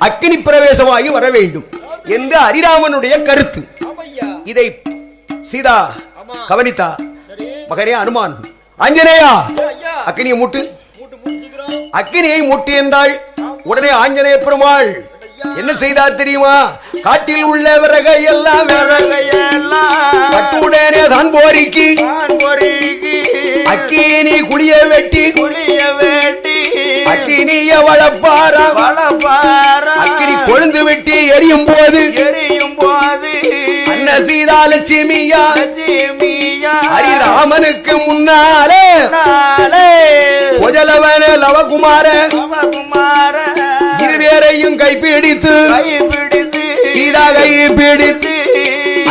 அக்கினி பிரவேசமாகி வர வேண்டும் என்று ஹரிராமனுடைய கருத்து. இதை சீதா. கவனித்தா? மகனே அனுமான். ஆஞ்சநேயா! ஐயா! அக்கினியை மூட்டு. அக்கினியை மூட்டு என்றால் உடனே ஆஞ்சநேய பெருமாள் என்ன செய்தார் தெரியுமா? காட்டில் உள்ள விறகை எல்லாம் கட்டுடனே தான் போரிக்கு. அக்கினி குளிய வெட்டி. புளிய வேட்டி. அக்கினிய வளப்பாரா வளப்பார கொழுந்து வெட்டி எரியும் போது எரியும் போது அன்ன சீதா லட்சுமியா ஹரிராமனுக்கு முன்னாலே நாளே கொஜலவன லவகுமார இருவேரையும் கைப்பிடித்து கைப்பிடித்து சீதா கை பிடித்து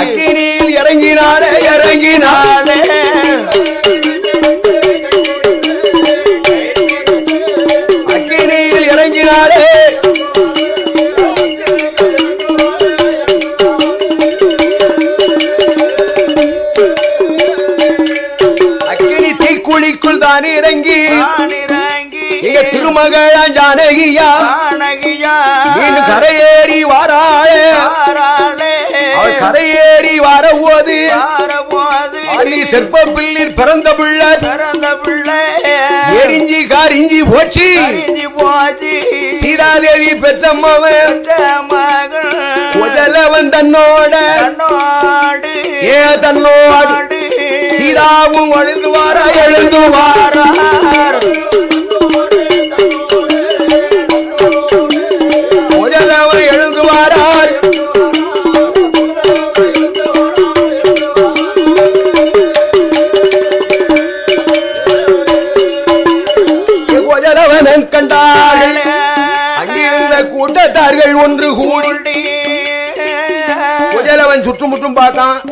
அக்கினியில் இறங்கினாரே. இறங்கினார். திருமகள் ஜானகியா. மீண்டும் கரையேறி வாராளே. அவள் கரையேறி அள்ளி தெற்ப பிள்ளிர் பிறந்த பிள்ளை. பிறந்த பிள்ளை. எரிஞ்சி காரிஞ்சி போச்சு. போச்சு. சீதாதேவி பெற்ற மகள். முதலவன் தன்னோட. ஏ தன்னோடு. சீதாவும் அழுந்து வார முதலவன் சுற்றுமுற்றும்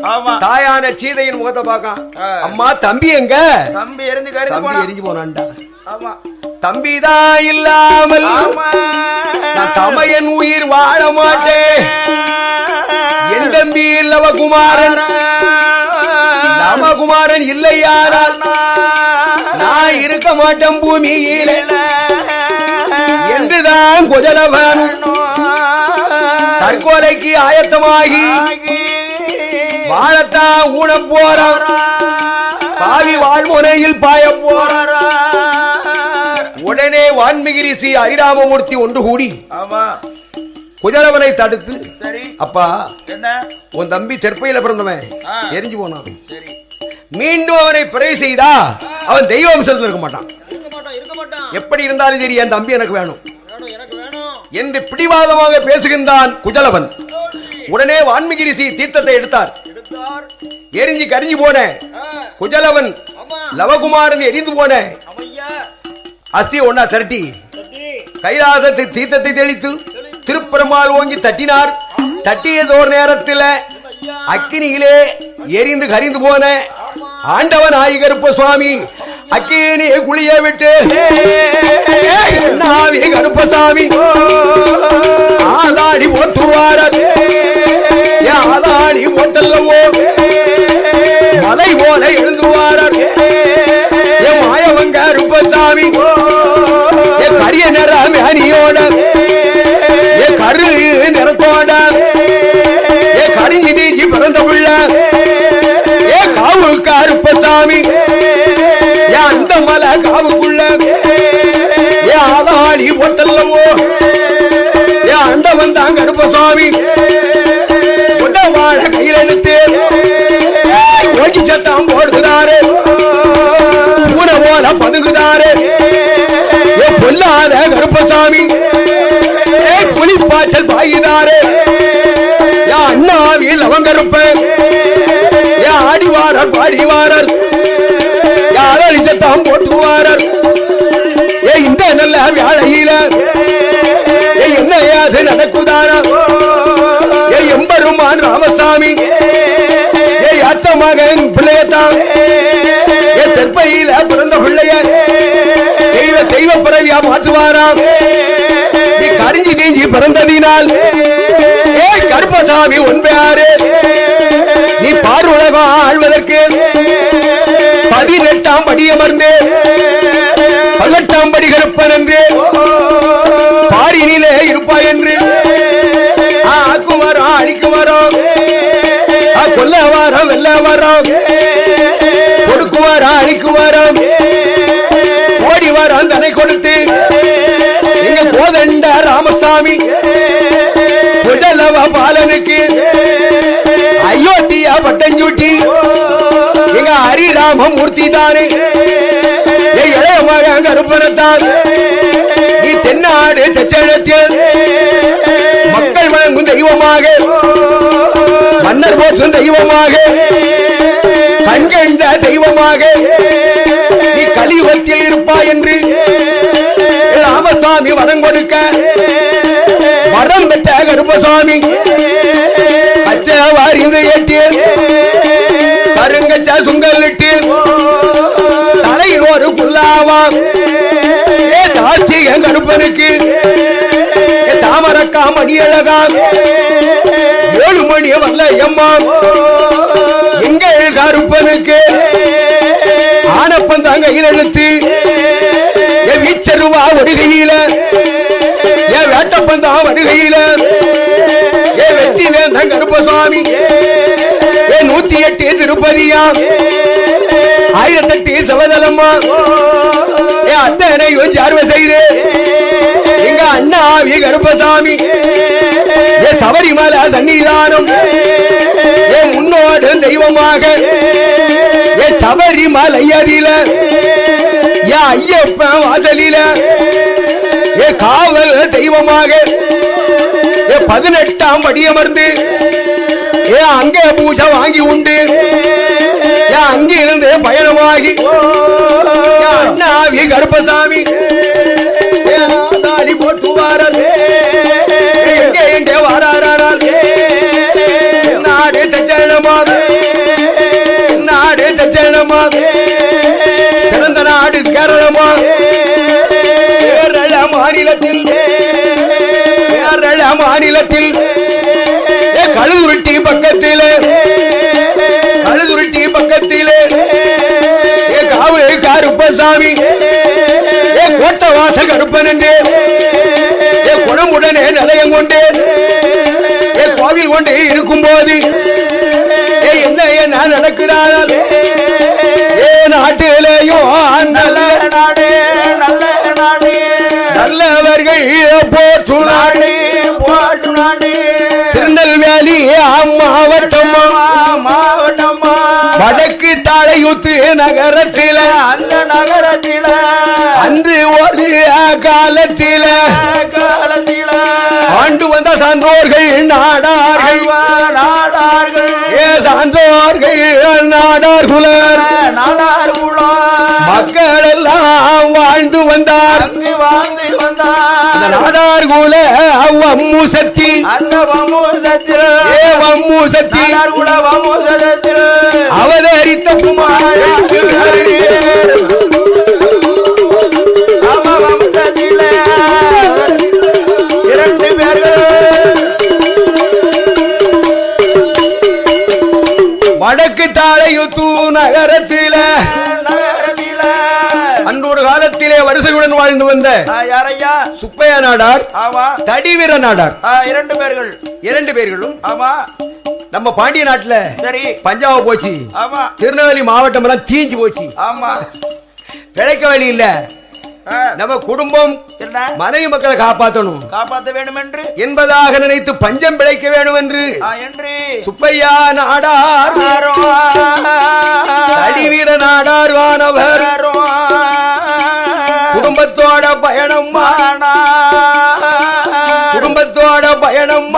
ஆமா. தாயான சீதையின் முகத்தை பார்க்கான். அம்மா தம்பி எங்க? தம்பி கருத்து தம்பி எரிஞ்சு போனான்டா. ஆமா. தம்பிதான் இல்லாமல் நான் தமையன் உயிர் வாழ மாட்டேன். என் தம்பி லவகுமாரன். ராமகுமாரன் இல்லையானால் நான் இருக்க மாட்டேன் பூமியில. என்றுதான் குஜலவன். தற்கொலைக்கு ஆயத்தமாகி வாழத்தான் ஊன போறான் பாவி வாழ்முனையில் பாய போறான் உடனே வான்மிகி ரிஷி ஹரிராமமூர்த்தி ஒன்று கூடி ஆமா. குஜலவனை தடுத்து சரி. அப்பா என்ன? உன் தம்பி தெற்பையில பிறந்தவன். எரிஞ்சு போனான். மீண்டும் அவனை பிறகு செய்தா அவன் தெய்வ வம்சத்தில் இருக்க மாட்டான். எப்படி இருந்தாலும் சரி என் தம்பி எனக்கு வேணும். என்று பிடிவாதமாக பேசுகின்றான் குஜலவன். உடனே வான்மிகி ரிஷி தீர்த்தத்தை எடுத்தார். எரிஞ்சு கரிஞ்சு போன. குஜலவன் லவகுமாரன் எரிந்து போன. அமையா அஸ்தி ஒன்னா திரட்டி. கைலாசத்தை தீர்த்தத்தை தெளித்து திருப்பெருமாள் ஓங்கி தட்டினார். தட்டியதோர் நேரத்தில் அக்கினியிலே எரிந்து கரிந்து போன. ஆண்டவன் ஆயி கருப்ப சுவாமி. அக்கினி குளிய விட்டு. நாவி கருப்பசாமி. ஆதாடி ஓட்டுவார ஆடிவாரர் பாடிவாரர் சத்தம் போட்டுவாரர் ஏ இந்த நல்ல வேலையில ஏ என்ன ஏது நடக்குதானா? ஏ எம்பெருமான் ராமசாமி. ஏ அத்த மகன் பிள்ளையத்தான் ஏ தெற்பையில பிறந்த பிள்ளைய. தெய்வ தெய்வ பிறவியா மாற்றுவாராம் நீ கரிஞ்சி கெஞ்சி பிறந்ததினால். ஏ கருப்பசாமி உண்மையாரு நீ பார்வுலகம் ஆழ்வதற்கு பதினெட்டாம் படி அமர்ந்து பதினெட்டாம் படி கருப்பன் என்று பாரினிலே இருப்பாய் என்று ஆக்குமாரோ அழிக்குமாரோ கொல்ல வாரம் வெல்ல வாரம் கொடுக்குமாரா அழிக்குமாரம் உத்தராம மூர்த்தி தானே இளைய மகன் கருப்பனத்தான் நீ தென்னாடு தச்சனத்தில் மக்கள் வழங்கும் தெய்வமாக மன்னர் போற்றும் தெய்வமாக கண்கண்ட தெய்வமாக நீ கலியுகத்தில் இருப்பா என்று ராமசாமி வரம் கொடுக்க வரம் பெற்ற கருப்பசாமி அச்சவாரி ஏற்றி புல்லாவாம் ஏ தாசிக கருப்பனுக்கு. ஏ தாமரக்கா மணியழகாம் ஏழு மணி வல்ல எம்மாம் எங்கள் கருப்பனுக்கு? ஆனப்பந்தாங்க இழுத்து என் வீச்சருவா வருகையில. என் வேட்டப்பன் தான் வருகையில. ஏ வெற்றி வேந்தன் கருப்பசாமி. என் நூத்தி எட்டு திருப்பதியா. ஆயிரத்தெட்டு சபதலம்மா ஏ அத்தனையும் சார்வ செய்து? எங்க அண்ணாவி கருப்பசாமி. ஏ சபரிமலை சன்னிதானம் ஏ முன்னோடு தெய்வமாக. ஏ சபரிமலை அடியில ஏ ஐயப்பன் வாசலில. ஏ காவல் தெய்வமாக. ஏ பதினெட்டாம் படியமர்ந்து ஏ அங்கே பூஜை வாங்கி உண்டு. ஏ அங்கிருந்து பயணமாகி. அண்ணாவி கருப்பசாமி. தாலி போட்டு வாரதே. எங்கே எங்கே வாராரால் நாடு தச்சனமா நாடு தச்சனமா கருப்பன் என்று ஏ குணமுடனே நிலையம் கொண்டு. ஏ கோவில் கொண்டு இருக்கும் போது ஏ என்ன என்ன நடக்கிறாள் ஏ நாட்டிலேயும் நல்ல நாடு நல்ல நாடு. நல்லவர்கள் போற்று நாடு போட்டு நாடு திருநெல்வேலி மாவட்டம்? மாவட்டமா? வடக்கு தாழையூத்து நகரத்தில. அந்த நகரத்தில அன்று ஒரு காலத்தில காலத்தில ஆண்டு வந்த சான்றோர்கள் நாடார்கள். நாடார்கள். ஏ சான்றோர்கள் நாடார் குலர் நாடார் மக்கள் எல்லாம் வாழ்ந்து வந்தார். வாழ்ந்து வந்தார். நாடார் குல வம்மு சக்தி ஏ வம்மு சக்தி அவதரித்த குமார் வடக்கு தாழையுத்து நகரத்தில. அன்றொரு காலத்திலே வரிசையுடன் வாழ்ந்து வந்த சுப்பைய நாடார் தடிவீர நாடார். இரண்டு பேர்கள். இரண்டு பேர்களும் ஆமா. நம்ம பாண்டிய நாட்டுல சரி. பஞ்சாப் போச்சு. ஆமா. திருநெல்வேலி மாவட்டம் எல்லாம் தீஞ்சு போச்சு. ஆமா. பிழைக்க வழி இல்ல. நம்ம குடும்பம் மனைவி மக்களை காப்பாற்றணும் காப்பாற்ற வேண்டும் என்று என்பதாக நினைத்து பஞ்சம் பிழைக்க வேண்டும் என்று? சுப்பையா நாடார். தடிவீர நாடார் வானவர். குடும்பத்தோட பயணம் குடும்பத்தோட பயணம்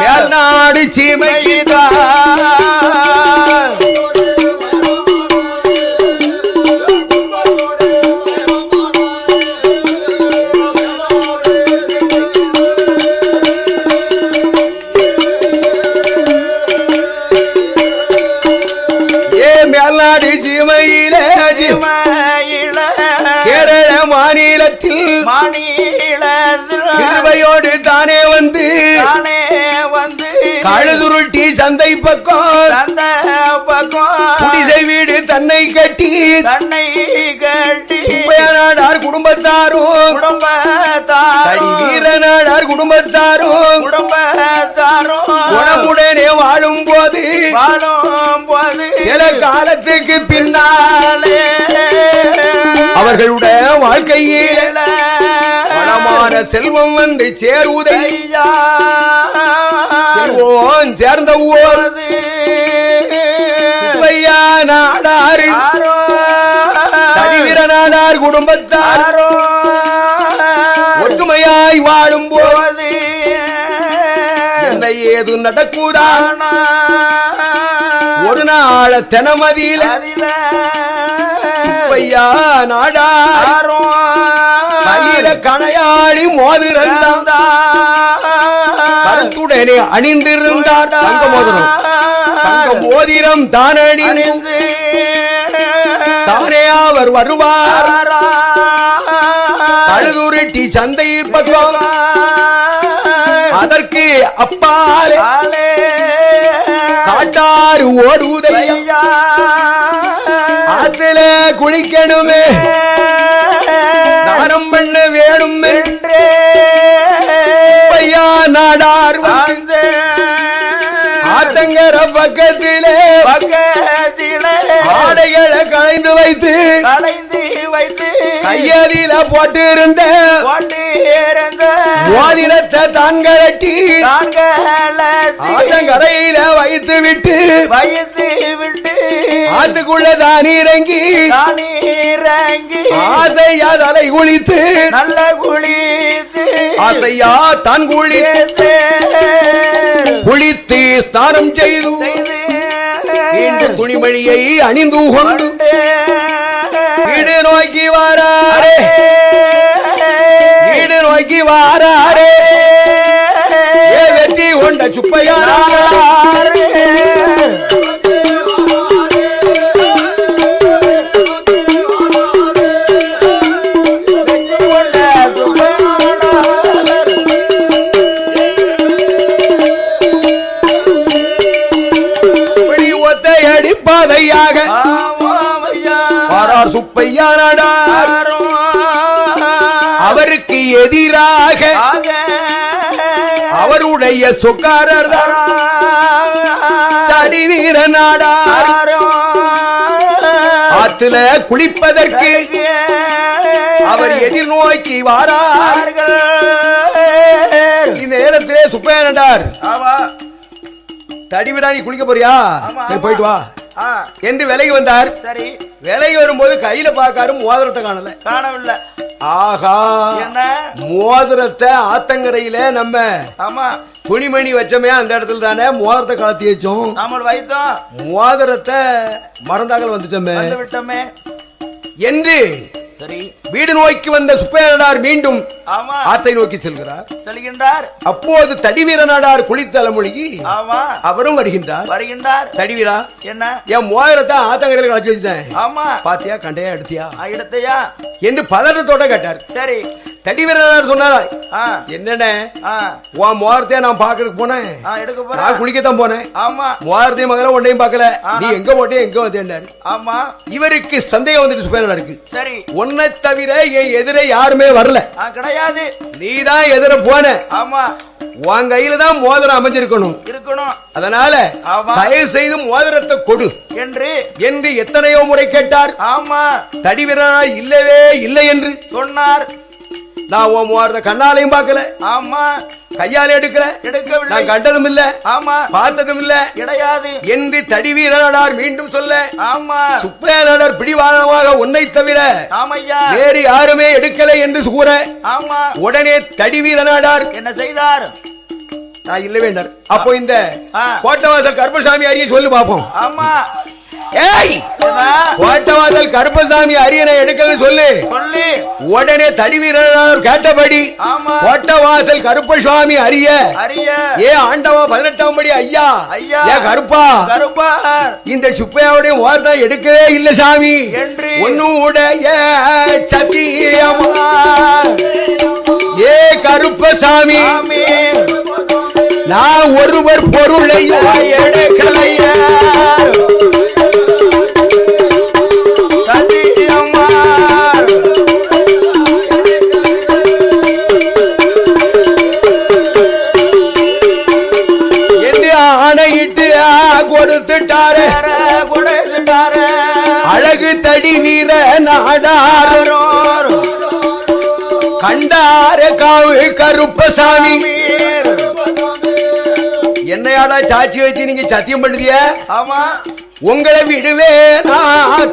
மேல்நாடு சீமைக்கு சீமையிலே கேரள மாநிலத்தில் கிருபையோடு தானே வந்து வந்து கழுதுருட்டி சந்தை பக்கம் குடிசை வீடு தன்னை கட்டி தன்னை கட்டி. நாடார் குடும்பத்தாரும். தடி வீர நாடார் குடும்பத்தாரும். குடும்பத்தாரும். குணமுடனே வாழும் போது வாழும் போது. சில காலத்துக்கு பின்னாலே அவர்களுடைய வாழ்க்கையில் வளமான செல்வம் வந்து சேருவதை செல்வோம் சேர்ந்த ஊர். நாடாறு ஆரோ தனிவீரனானார் குடும்பத்தார். ஒற்றுமையாய் வாழும் போது. என்ன ஏது நடக்கூடா ஆனா ஒரு நாள தெனமதியில ஐயா நாடார். கையில கணையாளி மோதிரந்தான். கருத்துடனே அணிந்திருந்தார். தங்க மோதிரம். தங்க மோதிரம் தான் அணிந்து அணிந்து. தானே அவர் வருவார். அழுதுருட்டி சந்தையில் பக்கம் அதற்கு அப்பாலே. காட்டாறு ஓடுவதையும் ஐயா. ஆற்றில குளிக்கணுமே. தானம் பண்ண வேணும். என்றே. ஐயா நாடார் வந்து. ஆத்தங்கர பக்கத்திலே பக்கத்திலே ஆடைகளை களைந்து வைத்து கலைந்து வைத்து கையதில போட்டு இருந்த மோதிரத்தை தான் கரட்டி ஆத்தங்கரையில வைத்து விட்டு வயது விட்டு ஆத்துக்குள்ள தான் இறங்கி ஆசையா தலை குளித்து நல்ல குளித்து ஆசையா தான் குளி குளித்து ஸ்நானம் செய்து மீண்டும் துணிமணியை அணிந்து கொண்டு வீடு நோக்கி வாராரே வீடு நோக்கி வாராரே வெற்றி கொண்ட சுப்பையாரா அவருடைய சொக்காரர் தடி வீரனாடா. ஆத்துல குளிப்பதற்கு அவர் எதிர்நோக்கி வாரார் இந்த நேரத்திலே சுப்பையானடார் தடி வீரா நீ குளிக்க போறியா? சரி. போயிட்டு வா. என்று விலகி வந்தார். சரி. விலகி வரும்போது கையில பாக்காரு மோதிரத்தை காணல. காணவில்லை. ஆஹா என்ன மோதிரத்தை ஆத்தங்கரையில நம்ம ஆமா. துணிமணி வச்சோமே அந்த இடத்துல தானே மோதிரத்தை கலத்தி வச்சோம். நாமல் வைத்தோம். மோதிரத்தை மறந்தாக்கள் வந்துட்டோமே. விட்டோமே. என்று சரி. வீடு நோக்கி வந்த சுப்பையனார் மீண்டும் ஆத்தை நோக்கி செல்கிறார். செல்கின்றார். அப்போது தடிவீரனாடார் குளித்தலைமொழிகி அவரும் வருகின்றார். வருகின்றார். தடிவீரா என்ன? என் மோதிரத்தை ஆத்தங்கரையில கலத்தி வச்சுட்டேன். ஆமா. பாத்தியா கண்டையா எடுத்தியா? ஆ, இடத்தையா என்று பதட்டத்தோட கேட்டார். சரி. தடிவீரனார் சொன்னாரா உன் மோதிரத்தையே நான் பாக்குறதுக்கு போனேன். நான் குளிக்கத்தான் போனேன். ஆமா. மோதிரத்தையும் மகள ஒன்றையும் பார்க்கல. நீ எங்க போட்டே எங்க வந்தேன்னாரு ஆமா. இவருக்கு சந்தேகம் வந்துட்டு சுப்பேனடா இருக்கு சரி உன்னை தவிர என் எதிரே யாருமே வரல. கிடையாது. நீதான் எதிர போன. ஆமா. உன் கையில தான் மோதிரம் அமைஞ்சிருக்கணும். இருக்கணும். அதனால. தயவு செய்து மோதிரத்தை கொடு. என்று. என்று எத்தனையோ முறை கேட்டார். ஆமா. தடிவீரனார் இல்லவே இல்லை என்று. சொன்னார். நான் உன் கண்ணாலையும் பார்க்கல. ஆமா. கையால எடுக்கல. எடுக்கவில்லை. நான் கண்டதும் இல்ல ஆமா. பார்த்ததும் இல்ல கிடையாது. என்று தடிவீரனார் மீண்டும் சொல்ல ஆமா. சுப்பேனடர் பிடிவாதமாக உன்னை தவிர ஆமையா. வேறு யாருமே எடுக்கலை என்று கூற ஆமா. உடனே தடிவீரனாடார் என்ன செய்தார்? நான் இல்ல வேண்டார் அப்போ இந்த. கோட்டவாசல் கருப்பசாமி அரிய சொல்லு பாப்போம் ஆமா. ஏய்? கோட்டவாசல் கருப்பசாமி அரியனை எடுக்கலன்னு சொல்லு. உடனே தடிவீரனார் கேட்டபடி ஆமா. கோட்டவாசல் கருப்பசாமி அரிய. ஏ ஆண்டவா பதினெட்டாம் படி ஐயா. ஏ கருப்பா. இந்த சுப்பையாவுடைய வார்த்தை எடுக்கவே இல்ல சாமி. என்று. உன்னுடைய சத்தியமா ஏ கருப்பசாமி. சாமி நான் ஒருவர் பொருளை கருப்பசாமி. என்னையாடா சாட்சி வச்சு நீங்க சத்தியம் பண்ணுதிய? ஆமா. உங்களை விடுவேனா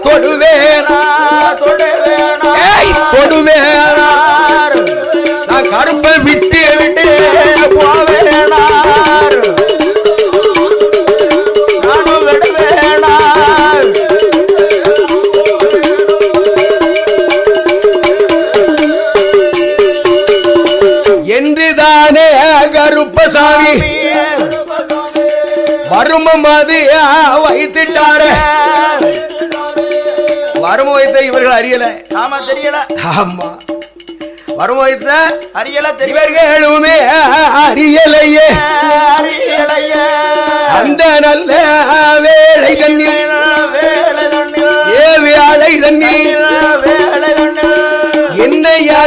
தொடுவேனா? தொடுவேனா? நான் கருப்பை விட்டு விட்டு போவேனார் மரும மதியா வைத்துட்டாரு. மருமோயத்தை இவர்கள் அறியல. ஆமா தெரியல. ஆமா. மருமோயத்தை அறியல தெரியவர்களுமே அறியலையே. அந்த நல்ல வேலை தண்ணீர் ஏ வேலை தண்ணீர் என்னையா